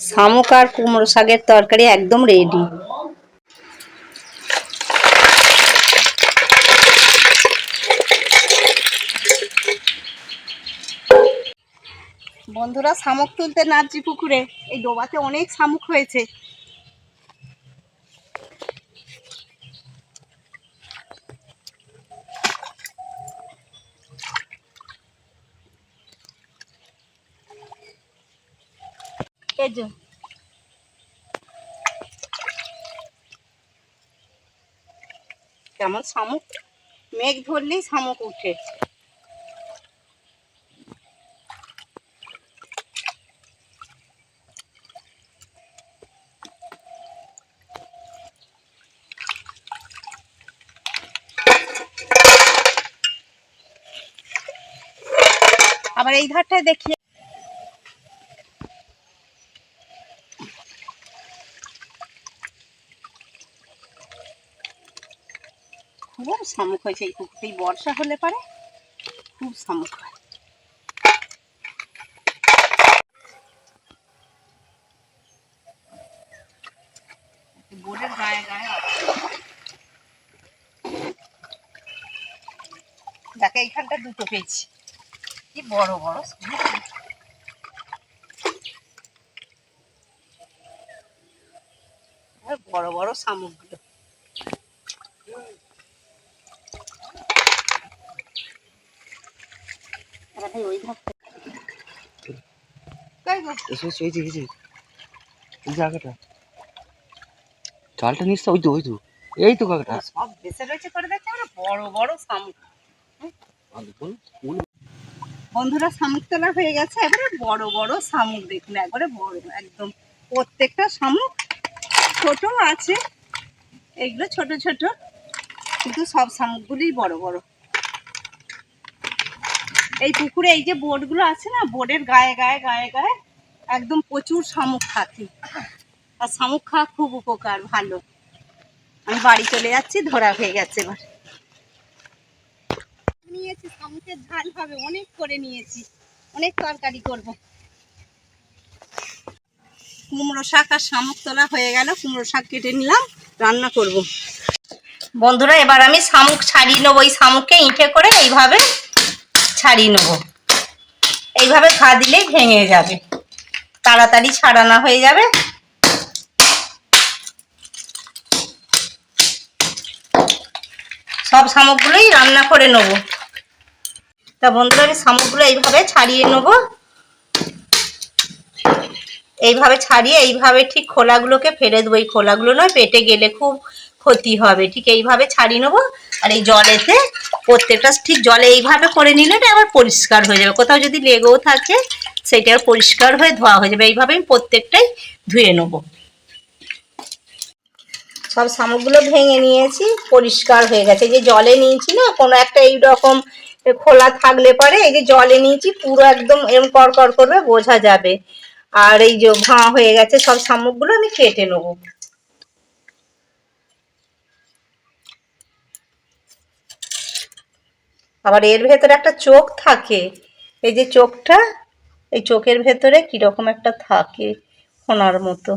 শামুক আর কুমড়ো শাকের তরকারি একদম রেডি বন্ধুরা, শামুক তুলতে নাচি পুকুরে এই ডোবাতে অনেক শামুক হয়েছে। কেমন শামুক? মেঘ ধরলেই শামুক উঠে। আবার এই ধারটায় দেখি খুব শামুক হয়েছে। এই পুকুরটা বর্ষা হলে পারে, খুব শামুক হয়। বোর্ডের গায়ে গায়ে দেখে এইখানটা দুটো পেয়েছি। কি বড় বড় বড় বড় শামুকগুলো। ভাই ওই জায়গাটা চালটা নিস ওই তো ওই তো এই তো কাকাটা সব বেঁচে রয়েছে করে দেখছে আমরা বড় বড় শামুক। বন্ধুরা শামুক তোলা হয়ে গেছে এবারে বড় বড় শামুক দেখুন একবারে বড় একদম। প্রত্যেকটা শামুক ছোট আছে এগুলো ছোট ছোট কিন্তু সব শামুকগুলোই বড় বড়। এই পুকুরে এই যে বোর্ডগুলো আছে না বোর্ডের গায়ে গায়ে গায়ে গায়ে একদম প্রচুর শামুক থাকে আর শামুক খাওয়া খুব উপকার ভালো। আমি বাড়ি চলে যাচ্ছি ধরা হয়ে গেছে এবার। নিয়েছি শামুকের ঝাল হবে অনেক করে নিয়েছি। অনেক তরকারি করব। কুমড়ো শাক আর শামুক তোলা হয়ে গেল কুমড়ো শাক কেটে নিলাম রান্না করব। বন্ধুরা এবার আমি শামুক ছাড়িয়ে নেব ওই শামুককে ইঁটে করে এইভাবে ছাড়িয়ে নেব। এইভাবে ঘা দিলেই ভেঙে যাবে। তাড়াতাড়ি ছাড়ানো হয়ে যাবে। সব শামুকগুলোই রান্না করে নেব। তা বন্ধুরা, আমি শামুকগুলো এইভাবে ছাড়িয়ে নেব। এইভাবে ছাড়িয়ে এইভাবে ঠিক খোলাগুলোকে ফেলে দেবো। এই খোলাগুলো নয়, পেটে গেলে খুব ক্ষতি হবে। ঠিক এইভাবে ছাড়িয়ে নেব আর এই জলেতে প্রত্যেকটা ঠিক জলে এইভাবে করে নিলে এটা আবার পরিষ্কার হয়ে যাবে। কোথাও যদি লেগেও থাকে সেটা পরিষ্কার হয়ে ধোয়া হয়ে যাবে। এইভাবে আমি প্রত্যেকটাই ধুয়ে নেব। সব শামুকগুলো ভেঙে নিয়েছি, পরিষ্কার হয়ে গেছে। এই যে জলে নিয়েছি না, কোনো একটা এইরকম খোলা থাকলে পরে এই যে জলে নিয়েছি, পুরো একদম এরকম কর কর করবে, বোঝা যাবে। আর এই যে ভাঁ হয়ে গেছে, সব শামুকগুলো আমি কেটে নেব। আবার এর ভেতরে একটা চোখ থাকে। এই যে চোখটা, এই চোখের ভেতরে কীরকম একটা থাকে ফোনার মতো।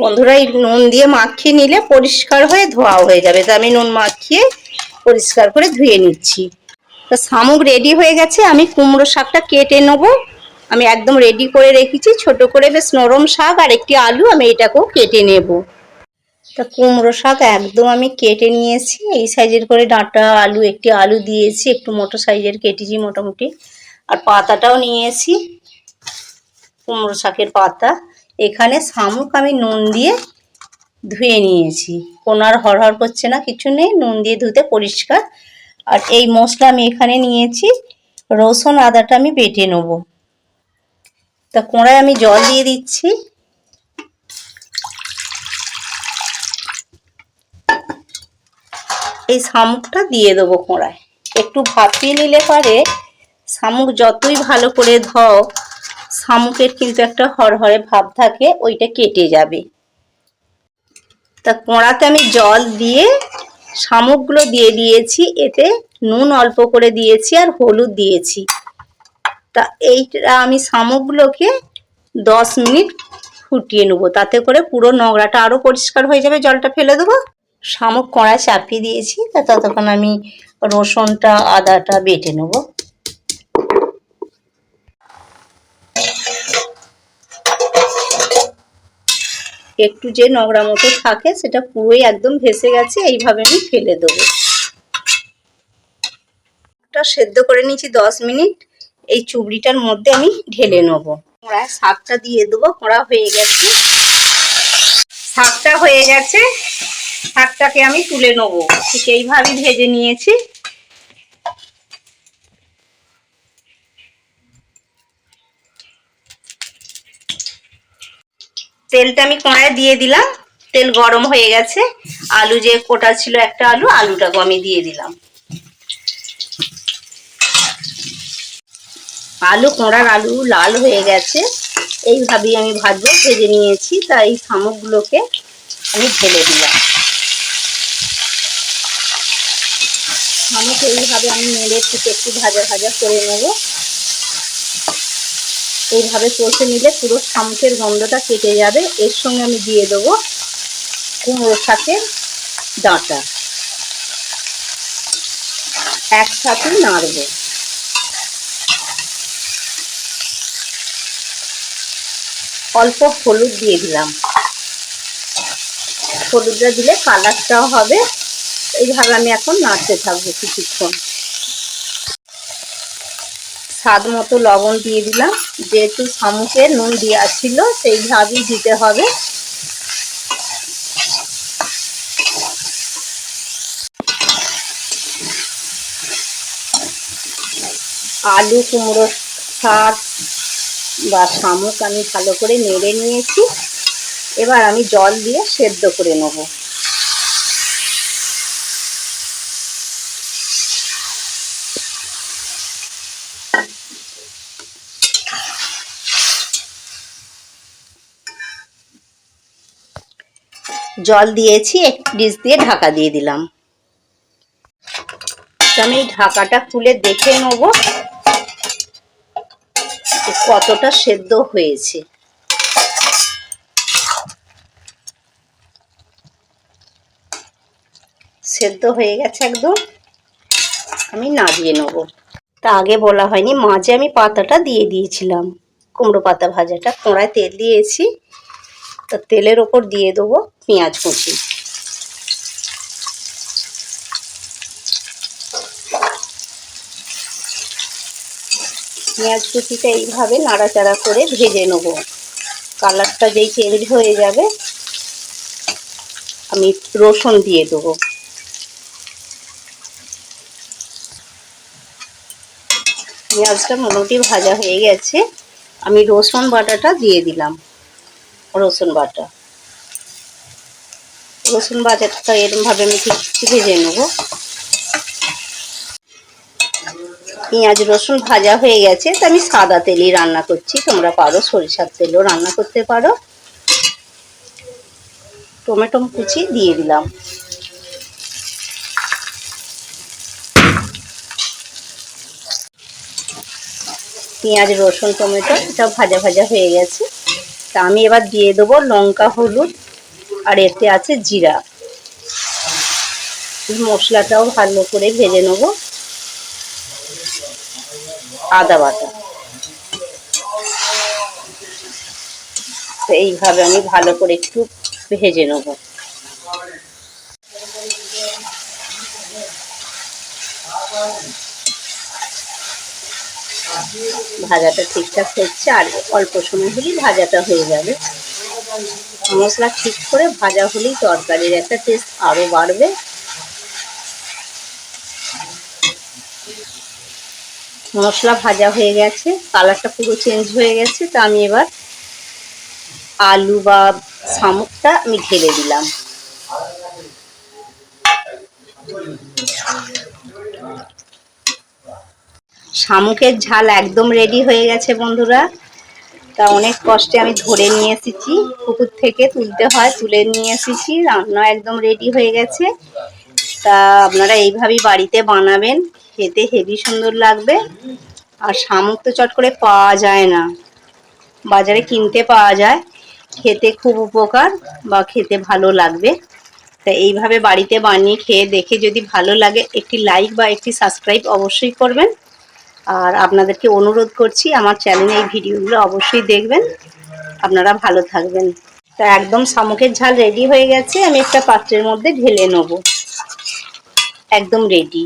বন্ধুরা, এই নুন দিয়ে মাখিয়ে নিলে পরিষ্কার হয়ে ধোয়া হয়ে যাবে। তো আমি নুন মাখিয়ে পরিষ্কার করে ধুয়ে নিচ্ছি। তো শামুক রেডি হয়ে গেছে, আমি কুমড়ো শাকটা কেটে নেব। আমি একদম রেডি করে রেখেছি, ছোট করে বেশ নরম শাক আর একটি আলু, আমি এটাকেও কেটে নেব। তা কুমড়ো শাক একদম আমি কেটে নিয়েছি। এই সাইজের করে ডাঁটা আলু, একটি আলু দিয়েছি, একটু মোটো সাইজের কেটেছি মোটামুটি। আর পাতাটাও নিয়েছি, কুমড়ো শাকের পাতা। এখানে শামুক আমি নুন দিয়ে ধুয়ে নিয়েছি। কোনো আর হরহর করছে না, কিছু নেই, নুন দিয়ে ধুতে পরিষ্কার। আর এই মশলা আমি এখানে নিয়েছি, রসুন আদাটা আমি বেটে নেব। তা কোঁড়ায় আমি জল দিয়ে দিচ্ছি। এই শামুকটা দিয়ে দেবো কোঁড়ায়। একটু ভাপিয়ে নিলে পরে, শামুক যতই ভালো করে ধও, শামুকের কিন্তু একটা হরহরে ভাব থাকে, ওইটা কেটে যাবে। তা কোঁড়াতে আমি জল দিয়ে শামুকগুলো দিয়ে দিয়েছি, এতে নুন অল্প করে দিয়েছি আর হলুদ দিয়েছি। তা এইটা আমি শামুকগুলোকে দশ মিনিট ফুটিয়ে নেব, তাতে করে পুরো নোংরাটা আরও পরিষ্কার হয়ে যাবে, জলটা ফেলে দেবো। শামুক কড়া চাপিয়ে দিয়েছি, তা ততক্ষণ আমি রসুনটা, আদাটা বেটে নেব। একটু যে নোংরা মতো থাকে, সেটা পুরোই একদম ভেসে গেছে, এইভাবে আমি ফেলে দেবো। সেদ্ধ করে নিয়েছি দশ মিনিট, এই চুবড়িটার মধ্যে আমি ঢেলে নেব। কড়ায় শাকটা দিয়ে দেবো, কড়া হয়ে গেছে। শাকটা হয়ে গেছে। শাকটাকে আমি তুলে নেব। ঠিক এইভাবেই ভেজে নিয়েছি। তেলটা আমি কড়ায় দিয়ে দিলাম। তেল গরম হয়ে গেছে। আলু যে কোটা ছিল একটা আলু, আলুটাকে আমি দিয়ে দিলাম। আলু, কোঁড়ার আলু লাল হয়ে গেছে। এইভাবেই আমি ভাজবো, ভেজে নিয়েছি। তাই শামুকগুলোকে আমি ঢেলে দিলাম। শামুক এইভাবে আমি নেড়ে ঠিক একটু ভাজা ভাজা করে নেব। এইভাবে কষে নিলে পুরো শামুকের গন্ধটা কেটে যাবে। এর সঙ্গে আমি দিয়ে দেবো কুমড়ো শাকের ডাঁটা। একসাথে নাড়বো। অল্প হলুদ দিয়ে দিলাম। হলুদটা দিলে কালারটাও হবে। এইভাবে আমি এখন নাড়তে থাকব কিছুক্ষণ। স্বাদ মতো লবণ দিয়ে দিলাম। যেহেতু শামুকে নুন দেওয়া ছিল, সেইভাবেই দিতে হবে। আলু কুমড়ো শাক বা শামুক আমি ভালো করে নেড়ে নিয়েছি। এবার আমি জল দিয়ে সেদ্ধ করে নেব। জল দিয়েছি, এক ডিশ দিয়ে ঢাকা দিয়ে দিলাম। আমি ঢাকাটা খুলে দেখে নেব কতটা সেদ্ধ হয়েছে। সেদ্ধ হয়ে গেছে একদম। আমি নাড়িয়ে নেব। তা আগে বলা হয়নি। মাঝে আমি পাতাটা দিয়ে দিয়েছিলাম, কুমড়ো পাতা ভাজাটা, কোঁড়ায় তেল দিয়েছি। তা তেলের ওপর দিয়ে দেবো পেঁয়াজ কুচি। পেঁয়াজ কুচিটা এইভাবে নাড়াচাড়া করে ভেজে নেব। কালারটা যেই চেঞ্জ হয়ে যাবে, আমি রসুন দিয়ে দেবো। পেঁয়াজটা মোটামুটি ভাজা হয়ে গেছে। আমি রসুন বাটাটা দিয়ে দিলাম, রসুন বাটা। রসুন বাটাটা এরমভাবে আমি ঠিক ভেজে নেব। পেঁয়াজ, রসুন ভাজা হয়ে গেছে। তো আমি সাদা তেলই রান্না করছি। তোমরা পারো, সরিষার তেলও রান্না করতে পারো। টমেটো কুচি দিয়ে দিলাম। পেঁয়াজ, রসুন, টমেটো এটা ভাজা ভাজা হয়ে গেছে। তা আমি এবার দিয়ে দেবো লঙ্কা, হলুদ, আর এতে আছে জিরা। মশলাটাও ভালো করে ভেজে নেব। আদা বাটা। তো এইভাবে আমি ভালো করে একটু ভেজে নেব। ভাজাটা ঠিকঠাক হচ্ছে, আর অল্প সময় হলেই ভাজাটা হয়ে যাবে। মশলা ঠিক করে ভাজা হলেই তরকারির একটা টেস্ট আরও বাড়বে। মশলা ভাজা হয়ে গেছে, কালারটা পুরো চেঞ্জ হয়ে গেছে, তা আমি এবার আলু বা শামুকটা আমি ঢেলে দিলাম। শামুকের ঝাল একদম রেডি হয়ে গেছে বন্ধুরা। তা অনেক কষ্টে আমি ধরে নিয়ে এসেছি। পুকুর থেকে তুলতে হয়, তুলে নিয়ে এসেছি। রান্না একদম রেডি হয়ে গেছে। তা আপনারা এইভাবেই বাড়িতে বানাবেন। খেতে হেভি সুন্দর লাগবে। আর শামুক তো চট করে পাওয়া যায় না। বাজারে কিনতে পাওয়া যায়। খেতে খুব উপকার বা খেতে ভালো লাগবে। তা এইভাবে বাড়িতে বানিয়ে খেয়ে দেখে যদি ভালো লাগে, একটি লাইক বা একটি সাবস্ক্রাইব অবশ্যই করবেন। আর আপনাদেরকে অনুরোধ করছি, আমার চ্যানেলে এই ভিডিওগুলো অবশ্যই দেখবেন। আপনারা ভালো থাকবেন। তা একদম শামুকের ঝাল রেডি হয়ে গেছে, আমি একটা পাত্রের মধ্যে ঢেলে নেব। একদম রেডি